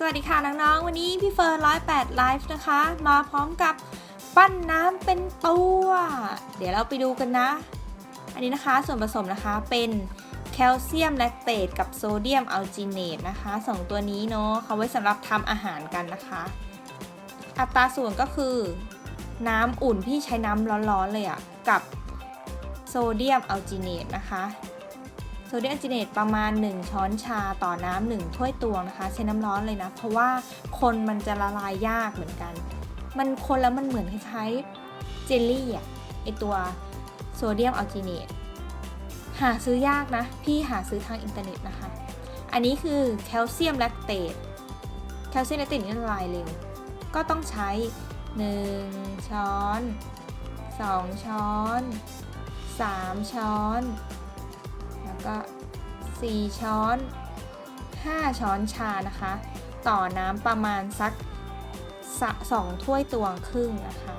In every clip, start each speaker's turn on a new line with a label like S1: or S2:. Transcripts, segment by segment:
S1: สวัสดีค่ะน้องๆ วันนี้พี่เฟิร์นร้อยแปดไลฟ์นะคะ มาพร้อมกับปั้นน้ำเป็นตัว เดี๋ยวเราไปดูกันนะ อันนี้นะคะส่วนผสมนะคะเป็นแคลเซียมแลคเตตกับโซเดียมอัลจิเนตนะคะสองตัวนี้เนาะเขาไว้สำหรับทำอาหารกันนะคะ อัตราส่วนก็คือ น้ำอุ่นพี่ใช้น้ำร้อนๆเลยอะกับโซเดียมอัลจิเนตนะคะ โซเดียมอัลจิเนตประมาณ 1 ช้อนชาต่อน้ำหนึ่งถ้วยตวงนะคะ ใช้น้ำร้อนเลยนะ เพราะว่าคนมันจะละลายยากเหมือนกัน มันคนแล้วมันเหมือนคล้ายๆเจลลี่อะไอตัวโซเดียมอัลจิเนตหาซื้อยากนะ พี่หาซื้อทางอินเทอร์เน็ตนะคะ อันนี้คือแคลเซียมแลคเตตแคลเซียมแลคเตตนี่ละลายเร็ว ก็ต้องใช้ 1 ช้อน 2 ช้อน 3 ช้อน ก็ 4 ช้อน 5 ช้อนชานะคะ ต่อน้ำประมาณสักสองถ้วยตวงครึ่งนะคะ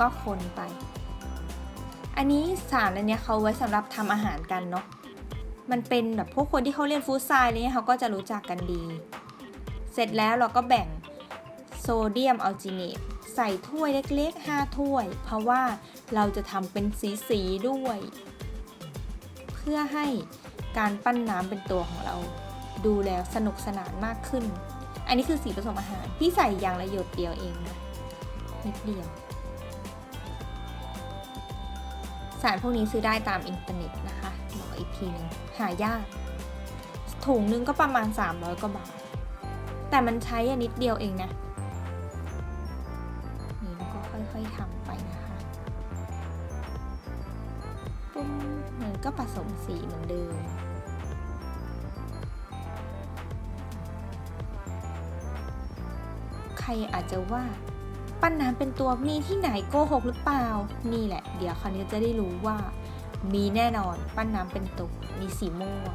S1: ก็คนไป อันนี้สารอันนี้เขาไว้สำหรับทำอาหารกันเนาะมันเป็นแบบพวกคนที่เขาเรียนฟู้ดไซน์อะไรเงี้ยเขาก็จะรู้จักกันดี เสร็จแล้วเราก็แบ่งโซเดียมอัลจิเนตใส่ถ้วยเล็กๆ 5 ถ้วย เพราะว่าเราจะทำเป็นสีๆด้วย พื่อให้การปั้นน้ำเป็นตัวของเรา ดูแล้วสนุกสนานมากขึ้น อันนี้คือสีผสมอาหาร พี่ใส่อย่างละหยดเดียวเองนะนิดเดียว สารพวกนี้ซื้อได้ตามอินเทอร์เน็ตนะคะบอกอีกทีหนึ่งหายาก ถุงนึงก็ประมาณ 300กว่าบาท แต่มันใช้อันนิดเดียวเองนะ นี่ก็ค่อยๆทำไปนะ ก็ผสมสีเหมือนเดิม ใครอาจจะว่า ปั้นน้ำเป็นตัวมีที่ไหนโกหกหรือเปล่า นี่แหละ เดี๋ยวคราวนี้จะได้รู้ว่า มีแน่นอนปั้นน้ำเป็นตัวมีสีม่วง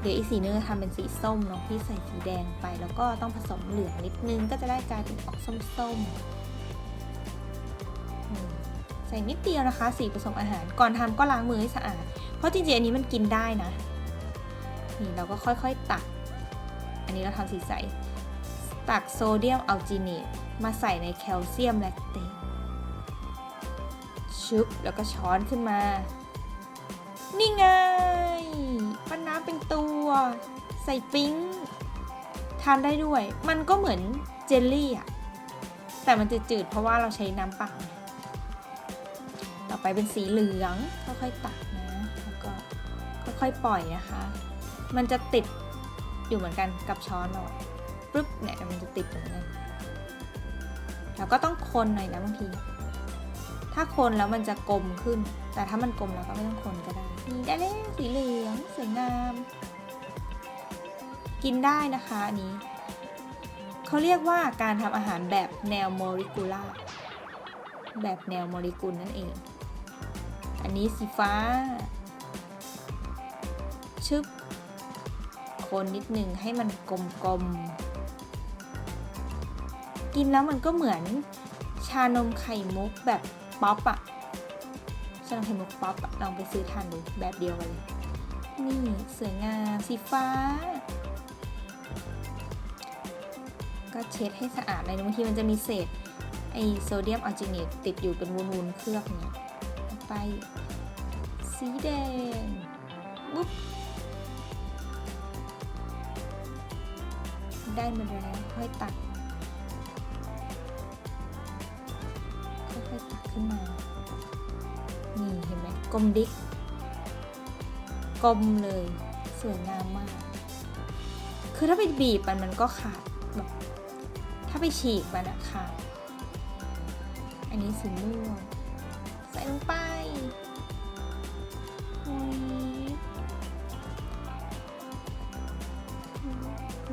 S1: เดี๋ยวอีกสีนึงจะทำเป็นสีส้มเนาะพี่ใส่สีแดงไป แล้วก็ต้องผสมเหลืองนิดนึงก็จะได้กลายเป็นออกส้มๆอืม ส่นิดเดียวนะคะสีผสมอาหาร ก่อนทำก็ล้างมือให้สะอาด เพราะจริงๆอันนี้มันกินได้นะ นี่เราก็ค่อยๆตัก อันนี้เราทำสีใส ตักโซเดียมอัลจิเนตมาใส่ในแคลเซียมแลคเตตชุบแล้วก็ช้อนขึ้นมา นี่ไงปั้นน้ำเป็นตัว ใส่ปิ๊งทานได้ด้วย มันก็เหมือนเจลลี่อะแต่มันจะจืดๆเพราะว่าเราใช้น้ำเปล่าไง ต่อไปเป็นสีเหลือง ค่อยๆตักนะ แล้วก็ค่อยๆปล่อยนะคะ มันจะติดอยู่เหมือนกันกับช้อนเราปึ๊บเนี่ยมันจะติดอยู่เหมือนกันแล้วก็ต้องคนหน่อยนะบางที ถ้าคนแล้วมันจะกลมขึ้น แต่ถ้ามันกลมแล้วก็ไม่ต้องคนก็ได้ นี่ได้แล้วสีเหลืองสวยงาม กินได้นะคะอันนี้ เขาเรียกว่าการทำอาหารแบบแนวโมเลกุลาแบบแนวโมเลกุลนั่นเอง อันนี้สีฟ้า ชึบ คนนิดนึงให้มันกลมๆ กินแล้วมันก็เหมือนชานมไข่มุกแบบป๊อปอะชานมไข่มุกป๊อปอลองไปซื้อทานดูแบบเดียวกันเลย นี่สวยงามสีฟ้า ก็เช็ดให้สะอาดเลยนบางทีมันจะมีเศษไอโซเดียมอัลจิเนตติดอยู่เป็นวุ้นๆเคลือบเนี่ย ไป สีแดงปุ๊บได้มาแล้วค่อยตักค่อยๆตักขึ้นมา นี่เห็นไหมกลมดิกกลมเลยสวยงามมาก คือถ้าไปบีบมันมันก็ขาดแบบถ้าไปฉีกมันอะขาดอันนี้สีม่วง ส่ลงไป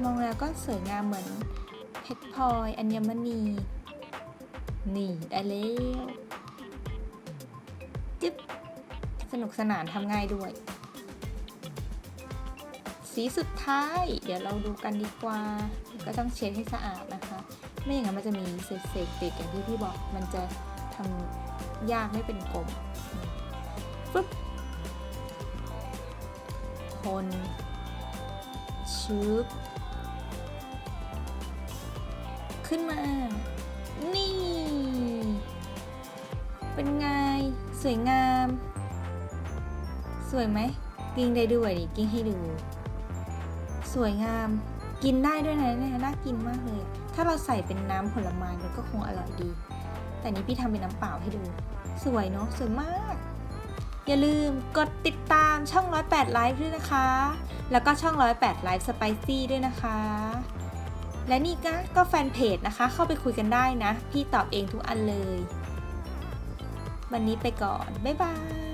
S1: มองแล้วก็สวยงามเหมือนเพชรพลอยอัญมณี นี่ได้แล้วจึ๊บสนุกสนานทำง่ายด้วย สีสุดท้าย เดี๋ยวเราดูกันดีกว่า ก็ต้องเช็ดให้สะอาดนะคะ ไม่อย่างนั้นมันจะมีเศษๆติดอย่างที่พี่บอกมันจะ ทำยากไม่เป็นกลมปึ๊บคนชุบขึ้นมา นี่ เป็นไง สวยงาม สวยไหม กิ้งได้ด้วยดิกิ้งให้ดู สวยงาม กินได้ด้วยนะเนี่ยน่ากินมากเลย ถ้าเราใส่เป็นน้ำผลไม้มันก็คงอร่อยดี แต่นี้พี่ทำเป็นน้ำเปล่าให้ดู สวยเนาะสวยมาก อย่าลืมกดติดตามช่อง 108 Live ด้วยนะคะ แล้วก็ช่อง 108 Live Spicy ด้วยนะคะ และนี่ก็ก็แฟนเพจนะคะ เข้าไปคุยกันได้นะ พี่ตอบเองทุกอันเลย วันนี้ไปก่อน บ๊ายบาย